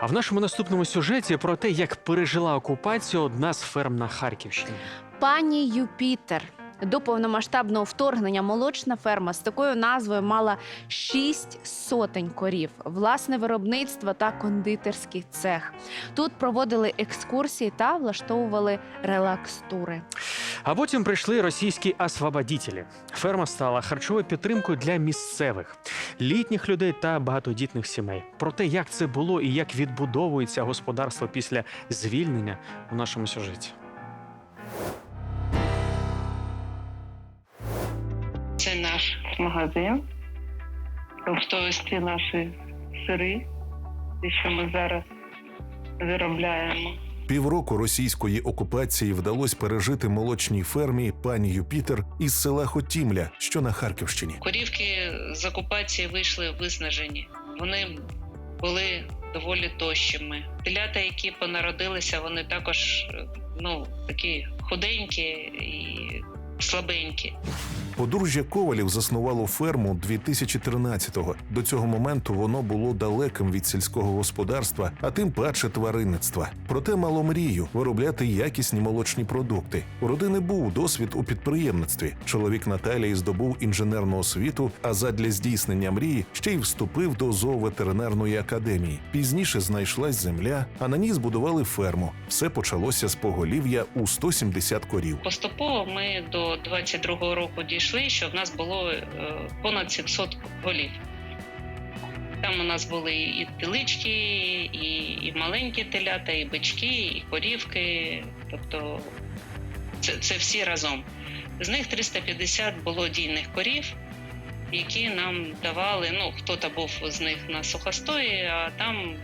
А в нашому наступному сюжеті про те, як пережила окупацію одна з ферм на Харківщині. Пані Юпітер. До повномасштабного вторгнення молочна ферма з такою назвою мала шість сотень корів, власне виробництво та кондитерський цех. Тут проводили екскурсії та влаштовували релакс-тури. А потім прийшли російські освободітелі. Ферма стала харчовою підтримкою для місцевих літніх людей та багатодітних сімей. Про те, як це було і як відбудовується господарство після звільнення у нашому сюжеті. Це магазин. Ось ці наші сири, ті, що ми зараз виробляємо. Півроку російської окупації вдалося пережити молочній фермі пані Юпітер із села Хотімля, що на Харківщині. Корівки з окупації вийшли виснажені. Вони були доволі тощими. Телята, які понаrodилися, вони також е, ну, такі худенькі і слабенькі. Подружжя Ковалів заснувало ферму 2013-го. До цього моменту воно було далеким від сільського господарства, а тим паче тваринництва. Проте мало мрію виробляти якісні молочні продукти. У родини був досвід у підприємництві. Чоловік Наталії здобув інженерну освіту, а задля здійснення мрії ще й вступив до зооветеринарної академії. Пізніше знайшлась земля, а на ній збудували ферму. Все почалося з поголів'я у 170 корів. Поступово ми до 22-го року дійшли, що в нас було е, понад 700 голів. Там у нас були і телички, і, і маленькі телята, і бички, і корівки. Тобто це, це всі разом. З них 350 було дійних корів, які нам давали. Ну, хто-то був з них на сухостої, а там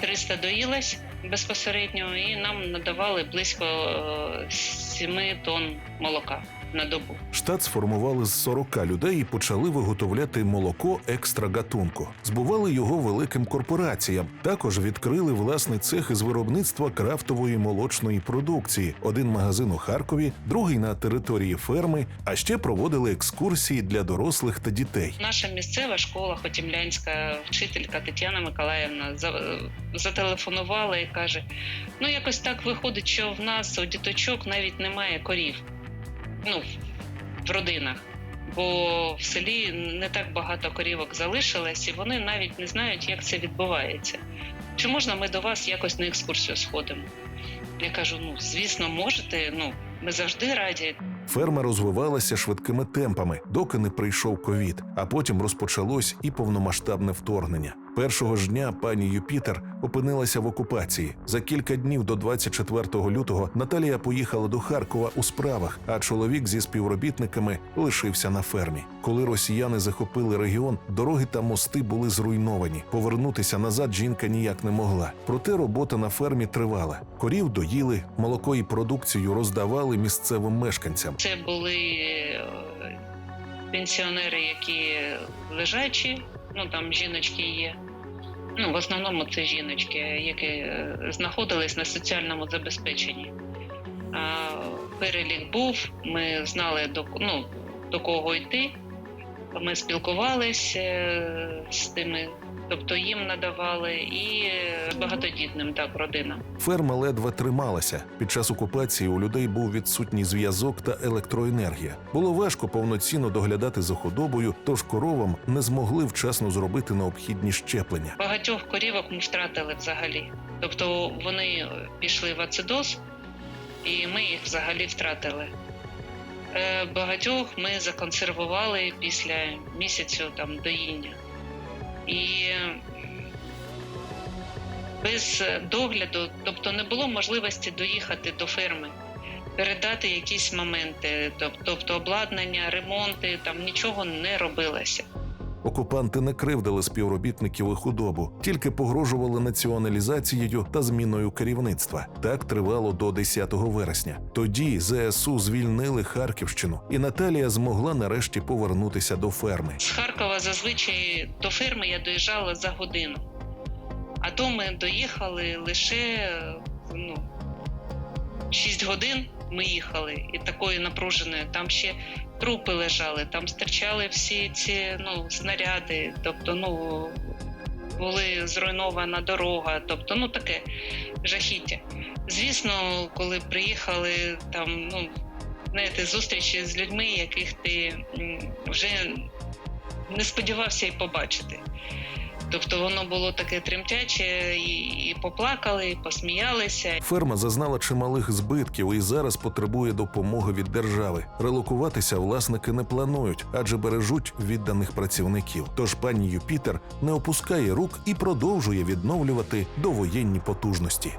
300 доїлось безпосередньо, і нам надавали близько е, 7 тонн молока на добу. Штат сформували з 40 людей і почали виготовляти молоко екстра гатунку. Збували його великим корпораціям. Також відкрили власний цех із виробництва крафтової молочної продукції. Один магазин у Харкові, другий на території ферми, а ще проводили екскурсії для дорослих та дітей. Наша місцева школа Хотімлянська вчителька Тетяна Миколаївна за- зателефонувала і каже: ну якось так виходить, що в нас у діточок навіть немає корів. Ну, в родинах. Бо в селі не так багато корівок залишилось, і вони навіть не знають, як це відбувається. Чи можна ми до вас якось на екскурсію сходимо? Я кажу: ну, звісно, можете. Ну, ми завжди раді. Ферма розвивалася швидкими темпами, доки не прийшов ковід, а потім розпочалось і повномасштабне вторгнення. Першого ж дня пані Юпітер опинилася в окупації. За кілька днів до 24 лютого Наталія поїхала до Харкова у справах, а чоловік зі співробітниками лишився на фермі. Коли росіяни захопили регіон, дороги та мости були зруйновані. Повернутися назад жінка ніяк не могла. Проте робота на фермі тривала. Корів доїли, молоко і продукцію роздавали місцевим мешканцям. Це були е, пенсіонери, які лежачі, ну там жіночки є. Ну, в основному це жіночки, які е, знаходились на соціальному забезпеченні. Перелік був, ми знали до, ну, до кого йти. Ми спілкувалися е, з тими, тобто їм надавали, і багатодітним так родинам. Ферма ледве трималася. Під час окупації у людей був відсутній зв'язок та електроенергія. Було важко повноцінно доглядати за худобою, тож коровам не змогли вчасно зробити необхідні щеплення. Багатьох корівок ми втратили взагалі. Тобто вони пішли в ацидоз, і ми їх взагалі втратили. Е, Багатьох ми законсервували після місяцю там доїння. І без догляду, тобто не було можливості доїхати до ферми, передати якісь моменти, тобто обладнання, ремонти, там нічого не робилося. Окупанти не кривдили співробітників і худобу, тільки погрожували націоналізацією та зміною керівництва. Так тривало до 10 вересня. Тоді ЗСУ звільнили Харківщину, і Наталія змогла нарешті повернутися до ферми. З Харкова зазвичай до ферми я доїжджала за годину. А то ми доїхали лише ну, 6 годин ми їхали, і такої напруженої. Там ще трупи лежали, там стирчали всі ці ну, снаряди. Тобто, ну були зруйнована дорога, тобто ну таке жахіття. Звісно, коли приїхали там, ну знаєте, зустрічі з людьми, яких ти вже не сподівався і побачити. Тобто воно було таке тремтяче, і, поплакали, і посміялися. Ферма зазнала чималих збитків і зараз потребує допомоги від держави. Релокуватися власники не планують, адже бережуть відданих працівників. Тож пані Юпітер не опускає рук і продовжує відновлювати довоєнні потужності.